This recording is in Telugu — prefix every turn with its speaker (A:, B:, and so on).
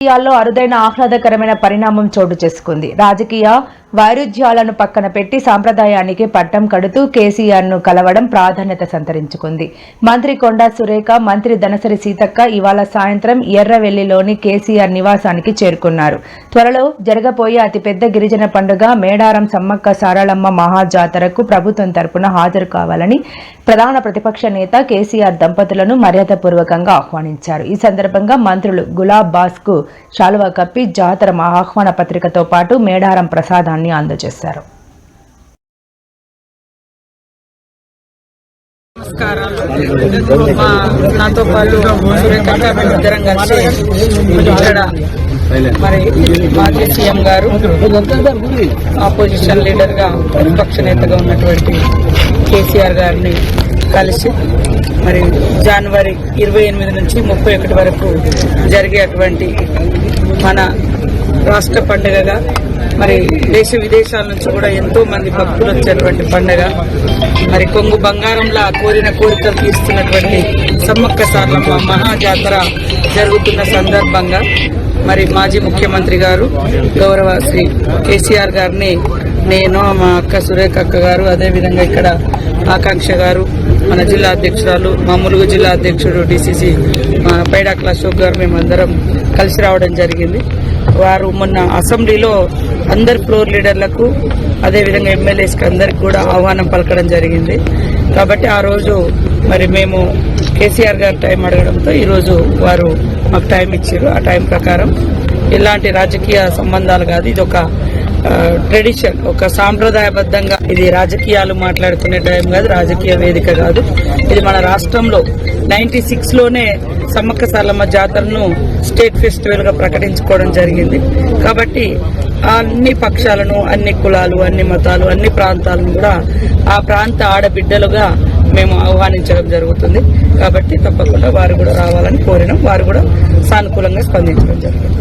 A: రాజకీయాల్లో అరుదైన ఆహ్లాదకరమైన పరిణామం చోటు చేసుకుంది. రాజకీయ వైరుధ్యాలను పక్కన పెట్టి సాంప్రదాయానికి పట్టం కడుతూ కేసీఆర్ను కలవడం ప్రాధాన్యత సంతరించుకుంది. మంత్రి కొండా సురేఖ మంత్రి దనసరి సీతక్క ఇవాళ సాయంత్రం ఎర్రవెల్లిలోని కేసీఆర్ నివాసానికి చేరుకున్నారు. త్వరలో జరగబోయే అతిపెద్ద గిరిజన పండుగ మేడారం సమ్మక్క సారళమ్మ మహాజాతరకు ప్రభుత్వం తరపున హాజరు కావాలని ప్రధాన ప్రతిపక్ష నేత కేసీఆర్ దంపతులను మర్యాదపూర్వకంగా ఆహ్వానించారు. ఈ సందర్భంగా మంత్రులు గులాబ్ బాస్కు శాలువా కప్పి జాతర ఆహ్వాన పత్రికతో పాటు మేడారం ప్రసాదాన్ని అందజేశారు.
B: నమస్కారాలు మా నాతో పాటు సురేఖ మేము ఇద్దరం కలిసి ఇక్కడ మరి మాజీ సీఎం గారు ఆపోజిషన్ లీడర్గా ప్రతిపక్ష నేతగా ఉన్నటువంటి కేసీఆర్ గారిని కలిసి మరి జనవరి ఇరవై ఎనిమిది నుంచి ముప్పై ఒకటి వరకు జరిగేటువంటి మన రాష్ట్ర పండుగగా మరి దేశ విదేశాల నుంచి కూడా ఎంతో మంది భక్తులు వచ్చేటువంటి పండుగ. మరి కొంగు బంగారంలా కోరిన కోరికలు తీస్తున్నటువంటి సమ్మక్క సార్లమ్మ మహాజాతర జరుగుతున్న సందర్భంగా మరి మాజీ ముఖ్యమంత్రి గారు గౌరవ శ్రీ కేసీఆర్ గారిని నేను మా అక్క సురేఖ అక్క గారు అదేవిధంగా ఇక్కడ ఆకాంక్ష గారు మన జిల్లా అధ్యక్షురాలు మా ములుగు జిల్లా అధ్యక్షుడు డిసిసి మా పైడాకుల అశోక్ గారు మేమందరం కలిసి రావడం జరిగింది. వారు మొన్న అసెంబ్లీలో అందరి ఫ్లోర్ లీడర్లకు అదేవిధంగా ఎమ్మెల్యేస్కి అందరికి కూడా ఆహ్వానం పలకడం జరిగింది. కాబట్టి ఆ రోజు మరి మేము కేసీఆర్ గారు టైం అడగడంతో ఈరోజు వారు మాకు టైం ఇచ్చారు ఆ టైం ప్రకారం ఎలాంటి రాజకీయ సంబంధాలు కాదు. ఇది ఒక ట్రెడిషన్ ఒక సాంప్రదాయబద్ధంగా ఇది రాజకీయాలు మాట్లాడుకునే టైం కాదు రాజకీయ వేదిక కాదు. ఇది మన రాష్ట్రంలో నైన్టీ సిక్స్లోనే సమ్మక్క సాలమ్మ జాతరను స్టేట్ ఫెస్టివల్గా ప్రకటించుకోవడం జరిగింది. కాబట్టి అన్ని పక్షాలను అన్ని కులాలు అన్ని మతాలు అన్ని ప్రాంతాలను కూడా ఆ ప్రాంత ఆడబిడ్డలుగా మేము ఆహ్వానించడం జరుగుతుంది. కాబట్టి తప్పకుండా వారు కూడా రావాలని కోరినాం. వారు కూడా సానుకూలంగా స్పందించడం జరిగింది